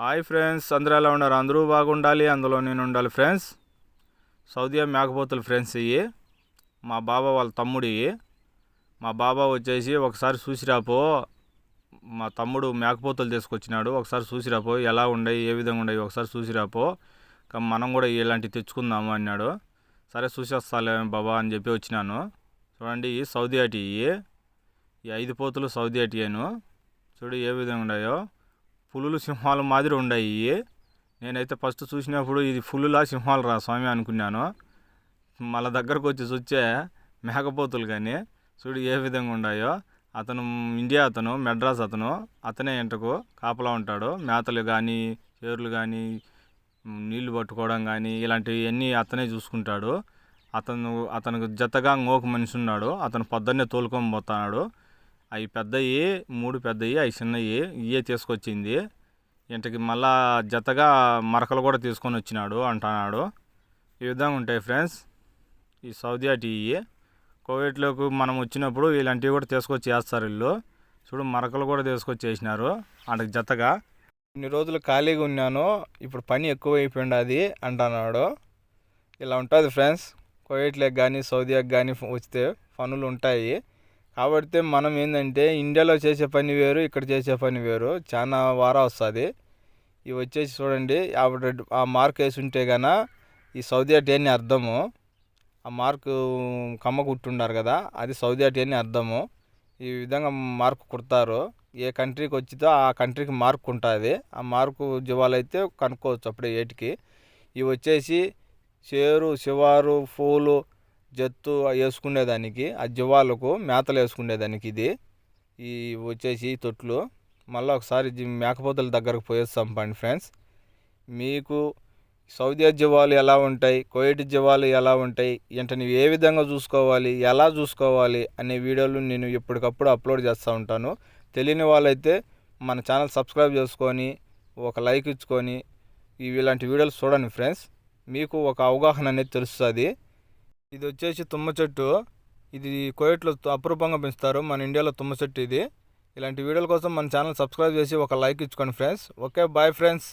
Hi friends అందరూ ఎలా ఉన్నారు? అందరూ బాగుండాలి అందులో నేను ఉండాలి ఫ్రెండ్స్. సౌదీ మేకపోతులు ఫ్రెండ్స్ ఇవి మా బాబా వాళ్ళ తమ్ముడు ఇవి మా బాబా వచ్చేసి ఒకసారి చూసిరాపో మా తమ్ముడు మేకపోతులు తీసుకొచ్చినాడు. ఒకసారి చూసిరాపో ఎలా ఉండయి ఏ విధంగా ఉండయి ఒకసారి చూసిరాపో ఇంకా మనం కూడా ఇలాంటివి తెచ్చుకుందాము అన్నాడు. సరే చూసేస్తాలే బాబా అని చెప్పి వచ్చినాను. చూడండి ఈ సౌదీ అటి ఇవి ఈ ఐదు పోతులు సౌదీ అటియేను చూడు ఏ విధంగా ఉన్నాయో పులులు సింహాలు మాదిరి ఉన్నాయి నేనైతే ఫస్ట్ చూసినప్పుడు ఇది పులులా సింహాలు రా స్వామి అనుకున్నాను. మళ్ళీ దగ్గరకు వచ్చి చూచే మేకపోతులు కానీ చూడు ఏ విధంగా ఉన్నాయో అతను ఇండియా అతను మెడ్రాస్ అతను అతనే ఇంటకు కాపలా ఉంటాడు. మేతలు కానీ చేరులు కానీ నీళ్ళు పట్టుకోవడం కానీ ఇలాంటివి అన్నీ అతనే చూసుకుంటాడు. అతను అతనికి జతగా ఇంకొక మనిషి ఉన్నాడు. అతను పొద్దున్నే తోలుకొని పోతున్నాడు అవి పెద్దవి మూడు పెద్దవి అవి చిన్నవి ఇవే తీసుకొచ్చింది. ఇంటికి మళ్ళా జతగా మరకలు కూడా తీసుకొని వచ్చినాడు అంటున్నాడు. ఈ విధంగా ఉంటాయి ఫ్రెండ్స్. ఈ సౌదీ టీ కోవిడ్లోకి మనం వచ్చినప్పుడు ఇలాంటివి కూడా తీసుకొచ్చి వేస్తారు వీళ్ళు. చూడు మరకలు కూడా తీసుకొచ్చి వేసినారు వాటికి జతగా. ఇన్ని రోజులు ఖాళీగా ఉన్నాను ఇప్పుడు పని ఎక్కువ అయిపోయింది అది అంటున్నాడు. ఇలా ఉంటుంది ఫ్రెండ్స్. కోవిట్లోకి కానీ సౌదీకి కానీ వస్తే పనులు ఉంటాయి. కాబట్టి మనం ఏంటంటే ఇండియాలో చేసే పని వేరు ఇక్కడ చేసే పని వేరు. చాలా వారా వస్తుంది. ఇవి వచ్చేసి చూడండి ఆవిడ ఆ మార్క్ వేసి ఉంటే గాన ఈ సౌదీ అటి అని అర్థము. ఆ మార్కు కమ్మ కుట్టుండారు కదా అది సౌదీ అటి అని అర్థము. ఈ విధంగా మార్క్ కుడతారు. ఏ కంట్రీకి వచ్చితే ఆ కంట్రీకి మార్క్ ఉంటుంది. ఆ మార్కు జీవాలైతే కనుక్కోవచ్చు అప్పుడే ఏటికి. ఇవి వచ్చేసి చేరు శివారు పూలు జత్తు వేసుకునేదానికి ఆ జీవాలకు మేతలు వేసుకునేదానికి ఇది. ఈ వచ్చేసి తొట్లు. మళ్ళీ ఒకసారి మేకపోతల దగ్గరకు పోయేస్తాం పండి ఫ్రెండ్స్. మీకు సౌదీ జీవాలు ఎలా ఉంటాయి కోయిట్ జీవాలు ఎలా ఉంటాయి అంటే ఏ విధంగా చూసుకోవాలి ఎలా చూసుకోవాలి అనే వీడియోలు నేను ఎప్పటికప్పుడు అప్లోడ్ చేస్తూ ఉంటాను. తెలియని వాళ్ళైతే మన ఛానల్ సబ్స్క్రైబ్ చేసుకొని ఒక లైక్ ఇచ్చుకొని ఇవి ఇలాంటి వీడియోలు చూడండి ఫ్రెండ్స్. మీకు ఒక అవగాహన అనేది తెలుస్తుంది. ఇది వచ్చేసి తుమ్మ చెట్టు. ఇది కోయట్లో అపురూపంగా పెంచుతారు. మన ఇండియాలో తుమ్మ చెట్టు ఇది. ఇలాంటి వీడియోల కోసం మన ఛానల్ సబ్స్క్రైబ్ చేసి ఒక లైక్ ఇచ్చుకోండి ఫ్రెండ్స్. Okay bye friends.